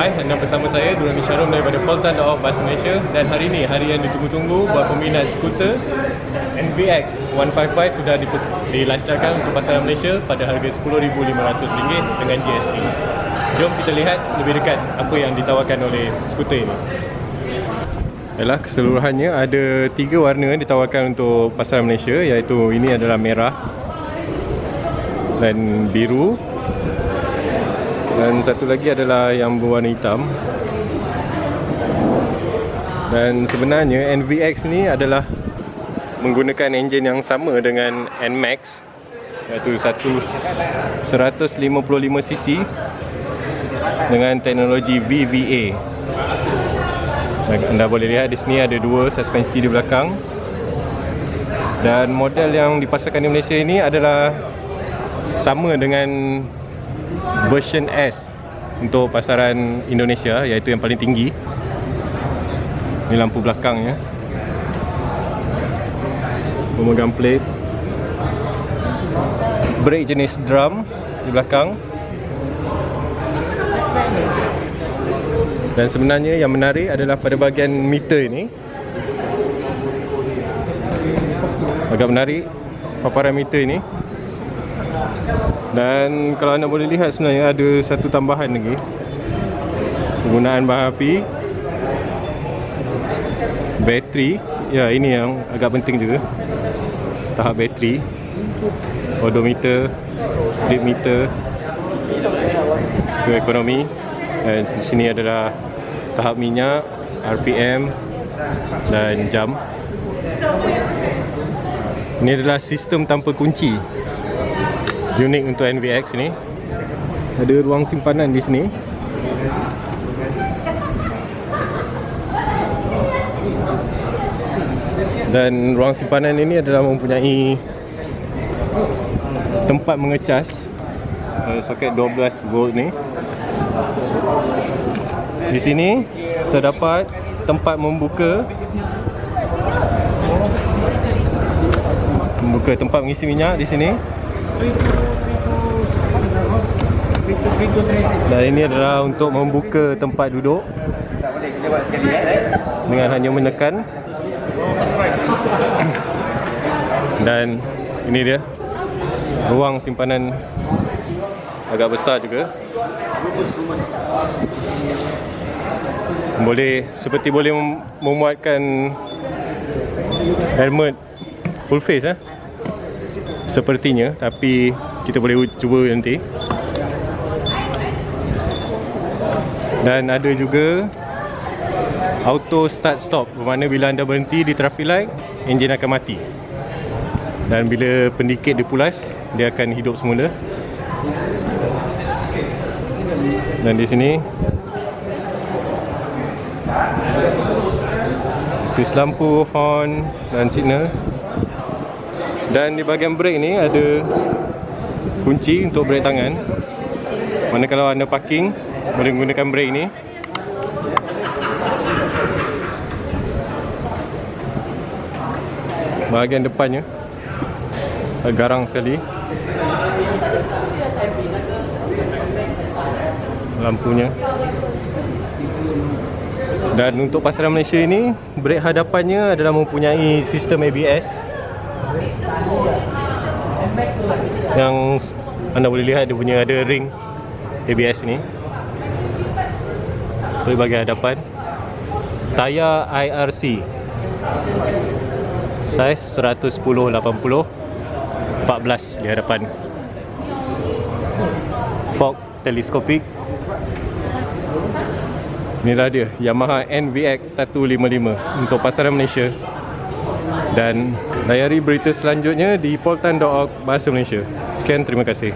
Hai, anda bersama saya Durrani Syarum daripada Poltan Dakwah Bahasa Malaysia dan hari ini hari yang ditunggu-tunggu buat peminat skuter NVX 155 sudah dilancarkan untuk pasaran Malaysia pada harga RM10,500 dengan GST. Jom kita lihat lebih dekat apa yang ditawarkan oleh skuter ini. Yalah, keseluruhannya ada tiga warna ditawarkan untuk pasaran Malaysia iaitu ini adalah merah dan biru dan satu lagi adalah yang berwarna hitam. Dan sebenarnya NVX ni adalah menggunakan enjin yang sama dengan NMAX iaitu satu 155cc dengan teknologi VVA anda boleh lihat di sini ada dua suspensi di belakang. Dan model yang dipasarkan di Malaysia ini adalah sama dengan version S untuk pasaran Indonesia iaitu yang paling tinggi. Ni lampu belakangnya. Pemegang plate. Brake jenis drum di belakang. Dan sebenarnya yang menarik adalah pada bahagian meter ini agak menarik paparan meter ini dan kalau anda boleh lihat sebenarnya ada satu tambahan lagi. Penggunaan bahan api. Bateri. Ya ini yang agak penting juga. Tahap bateri. Odometer Trip meter Fuel ekonomi Dan di sini adalah Tahap minyak RPM Dan jam. Ini adalah sistem tanpa kunci unik untuk NVX ni. Ada ruang simpanan di sini. Dan ruang simpanan ini adalah mempunyai tempat mengecas uh, soket 12 volt ni. Di sini terdapat tempat membuka. Membuka tempat mengisi minyak di sini dan ini adalah untuk membuka tempat duduk dengan hanya menekan. Dan ini dia ruang simpanan agak besar juga. Boleh seperti boleh mem- memuatkan helmet full face eh sepertinya tapi kita boleh cuba nanti. Dan ada juga auto start stop bermakna bila anda berhenti di traffic light enjin akan mati. Dan bila pendikit dipulas dia akan hidup semula. Dan di sini sis lampu horn dan signal dan di bahagian brake ni ada kunci untuk brake tangan. Mana kalau anda parking boleh menggunakan brake ni bahagian depannya garang sekali. Lampunya. Dan untuk pasaran Malaysia ini brake hadapannya adalah mempunyai sistem ABS yang anda boleh lihat dia punya ada ring ABS ni. Untuk bahagian hadapan. Tayar IRC saiz 110 80 14 di hadapan. Fog teleskopik. Inilah dia Yamaha NVX 155 untuk pasaran Malaysia dan layari berita selanjutnya di poltan.org bahasa Malaysia. Sekian terima kasih